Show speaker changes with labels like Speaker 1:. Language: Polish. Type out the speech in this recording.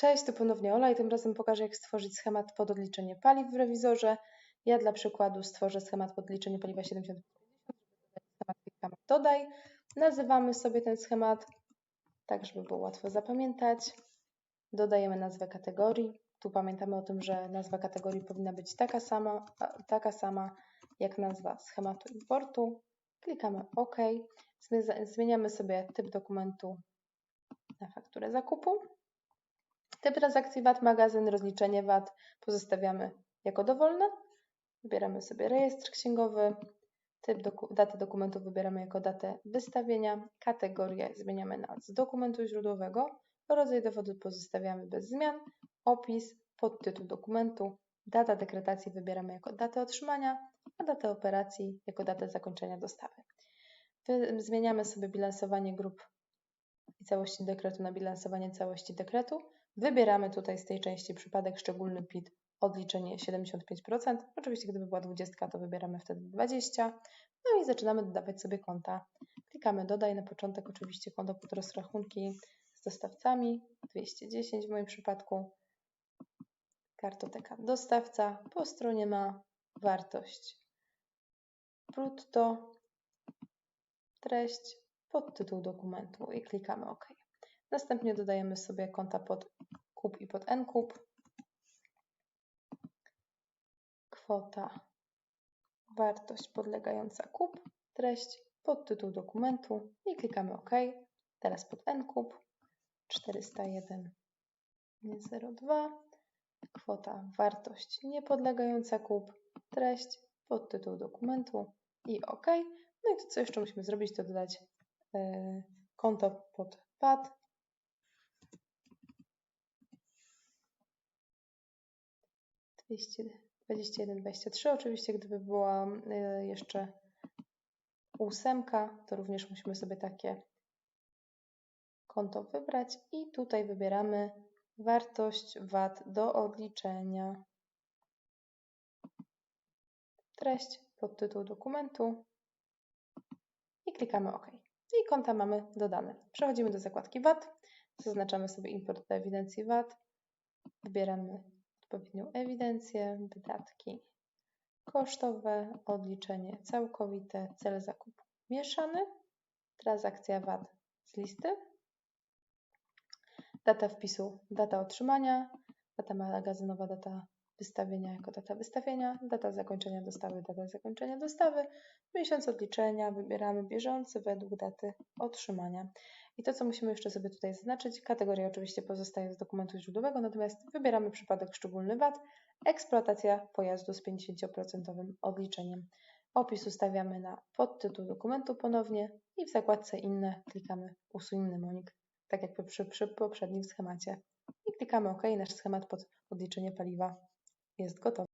Speaker 1: Cześć, tu ponownie Ola i tym razem pokażę jak stworzyć schemat pod odliczenie paliw w rewizorze. Ja dla przykładu stworzę schemat pod odliczenie paliwa 70 schemat klikamy dodaj. Nazywamy sobie ten schemat, tak żeby było łatwo zapamiętać. Dodajemy nazwę kategorii. Tu pamiętamy o tym, że nazwa kategorii powinna być taka sama, taka sama jak nazwa schematu importu. Klikamy OK. Zmieniamy sobie typ dokumentu na fakturę zakupu. Typ transakcji VAT, magazyn, rozliczenie VAT pozostawiamy jako dowolne. Wybieramy sobie rejestr księgowy. Typ doku datę dokumentu wybieramy jako datę wystawienia. Kategorię zmieniamy na z dokumentu źródłowego. Rodzaj dowodu pozostawiamy bez zmian. Opis, podtytuł dokumentu. Data dekretacji wybieramy jako datę otrzymania, a datę operacji jako datę zakończenia dostawy. Zmieniamy sobie bilansowanie grup i całości dekretu na bilansowanie całości dekretu. Wybieramy tutaj z tej części przypadek szczególny PIT odliczenie 75%. Oczywiście gdyby była 20, to wybieramy wtedy 20. No i zaczynamy dodawać sobie konta. Klikamy dodaj na początek oczywiście konto pod rozrachunki z dostawcami 210 w moim przypadku. Kartoteka dostawca. Po stronie ma wartość brutto, treść, podtytuł dokumentu i klikamy OK. Następnie dodajemy sobie konta pod kup i pod nkup. Kwota, wartość podlegająca kup, treść, podtytuł dokumentu i klikamy OK. Teraz pod nkup 401,02. Kwota, wartość niepodlegająca kup, treść, podtytuł dokumentu i OK. No i to co jeszcze musimy zrobić, to dodać yy, konto pod VAT 221, 23. Oczywiście, gdyby była y, jeszcze ósemka, to również musimy sobie takie konto wybrać i tutaj wybieramy wartość VAT do odliczenia. Treść, podtytuł dokumentu i klikamy OK. I konta mamy dodane. Przechodzimy do zakładki VAT. Zaznaczamy sobie import do ewidencji VAT. Wybieramy odpowiednią ewidencję, wydatki kosztowe, odliczenie całkowite, cel zakupu mieszany, transakcja VAT z listy, data wpisu, data otrzymania, data magazynowa, data wystawienia jako data wystawienia, data zakończenia dostawy, data zakończenia dostawy, miesiąc odliczenia, wybieramy bieżący według daty otrzymania. I to, co musimy jeszcze sobie tutaj zaznaczyć, kategoria oczywiście pozostaje z dokumentu źródłowego, natomiast wybieramy przypadek szczególny VAT, eksploatacja pojazdu z 50% odliczeniem. Opis ustawiamy na podtytuł dokumentu ponownie i w zakładce inne klikamy usuń mnemonik, tak jak przy, przy poprzednim schemacie. I klikamy OK, nasz schemat pod odliczenie paliwa jest gotowy.